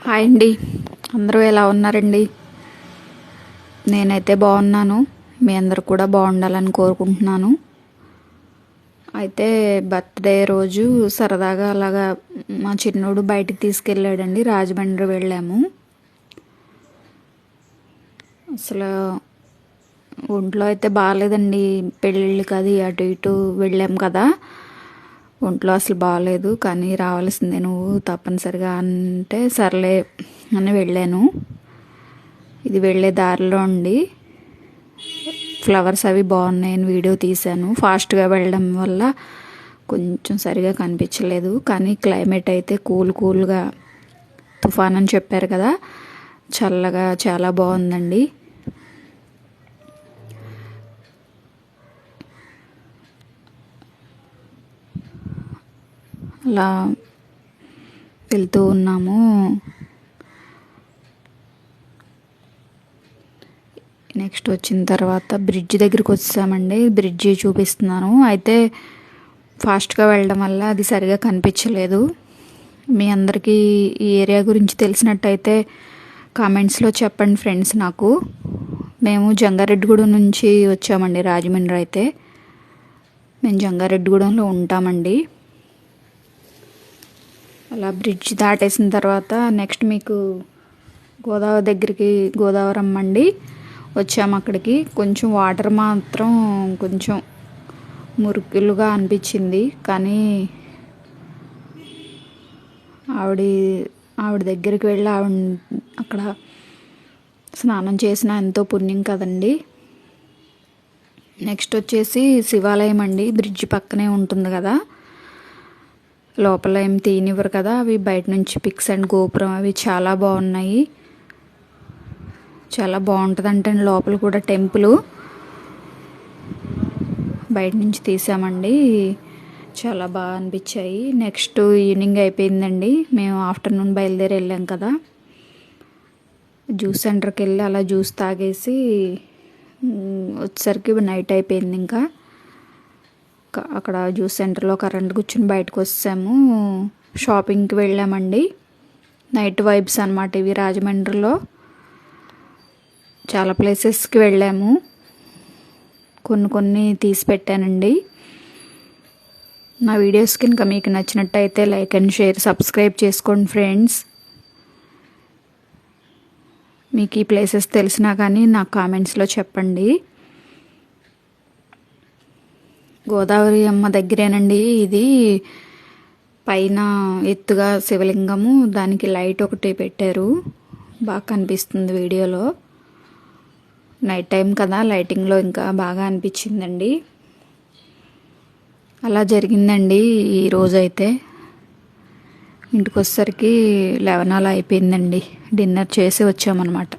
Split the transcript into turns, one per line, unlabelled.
Hi అండి. అందరూ ఎలా ఉన్నారండి? నేనైతే బాగున్నాను. మీ అందరు కూడా బాగుండాలని కోరుకుంటున్నాను. అయితే బర్త్డే రోజు సరదాగా అలాగా మా చిన్నోడు బయటికి తీసుకెళ్ళాడండి. రాజమండ్రి వెళ్ళాము. అసలు ఒంట్లో అయితే బాగాలేదండి. పెళ్ళిళ్ళకి అది అటు ఇటు వెళ్ళాం కదా. ఒంట్లో అసలు బాగాలేదు కానీ రావాల్సిందే నువ్వు తప్పనిసరిగా అంటే సర్లే అని వెళ్ళాను. ఇది వెళ్ళే దారిలో ఉండి ఫ్లవర్స్ అవి బాగున్నాయని వీడియో తీశాను. ఫాస్ట్గా వెళ్ళడం వల్ల కొంచెం సరిగా కనిపించలేదు కానీ క్లైమేట్ అయితే కూల్ కూల్గా తుఫాన్ అని చెప్పారు కదా చల్లగా చాలా బాగుందండి. అలా వెళ్తూ ఉన్నాము. నెక్స్ట్ వచ్చిన తర్వాత బ్రిడ్జ్ దగ్గరికి వచ్చామండి. బ్రిడ్జి చూపిస్తున్నాను. అయితే ఫాస్ట్గా వెళ్ళడం వల్ల అది సరిగా కనిపించలేదు. మీ అందరికీ ఈ ఏరియా గురించి తెలిసినట్టయితే కామెంట్స్లో చెప్పండి ఫ్రెండ్స్ నాకు. మేము జంగారెడ్డిగూడెం నుంచి వచ్చామండి రాజమండ్రి అయితే. మేము జంగారెడ్డిగూడెంలో ఉంటామండి. అలా బ్రిడ్జ్ దాటేసిన తర్వాత నెక్స్ట్ మీకు గోదావరి దగ్గరికి గోదావరి అమ్మండి వచ్చాము అక్కడికి. కొంచెం వాటర్ మాత్రం కొంచెం మురుకులుగా అనిపించింది. కానీ ఆవిడ ఆవిడ దగ్గరికి వెళ్ళి ఆవిడ అక్కడ స్నానం చేసిన ఎంతో పుణ్యం కదండి. నెక్స్ట్ వచ్చేసి శివాలయం అండి. బ్రిడ్జ్ పక్కనే ఉంటుంది కదా. లోపల ఏం తీనివ్వరు కదా అవి బయట నుంచి పిక్స్ అండ్ గోపురం అవి చాలా బాగున్నాయి. చాలా బాగుంటుంది అంటే లోపల కూడా టెంపుల్. బయట నుంచి తీసామండి. చాలా బాగా అనిపించాయి. నెక్స్ట్ ఈవినింగ్ అయిపోయిందండి. మేము ఆఫ్టర్నూన్ బయలుదేరి వెళ్ళాం కదా. జ్యూస్ సెంటర్కి వెళ్ళి అలా జ్యూస్ తాగేసి వచ్చేసరికి నైట్ అయిపోయింది ఇంకా. అక్కడ జ్యూస్ సెంటర్లో కరెంట్ కూర్చుని బయటకు వచ్చాము. షాపింగ్కి వెళ్ళామండి. నైట్ వైబ్స్ అనమాట ఇవి రాజమండ్రిలో. చాలా ప్లేసెస్కి వెళ్ళాము. కొన్ని కొన్ని తీసి పెట్టానండి. నా వీడియోస్ కనుక మీకు నచ్చినట్టయితే లైక్ అండ్ షేర్ సబ్స్క్రైబ్ చేసుకోండి ఫ్రెండ్స్. మీకు ఈ ప్లేసెస్ తెలిసినా కానీ నాకు కామెంట్స్లో చెప్పండి. గోదావరి అమ్మ దగ్గరేనండి. ఇది పైన ఎత్తుగా శివలింగము దానికి లైట్ ఒకటి పెట్టారు. బాగా కనిపిస్తుంది వీడియోలో. నైట్ టైం కదా లైటింగ్లో ఇంకా బాగా అనిపించిందండి. అలా జరిగిందండి ఈ రోజైతే. ఇంటికి వచ్చేసరికి లెవెన్ అలా అయిపోయిందండి. డిన్నర్ చేసి వచ్చామన్నమాట.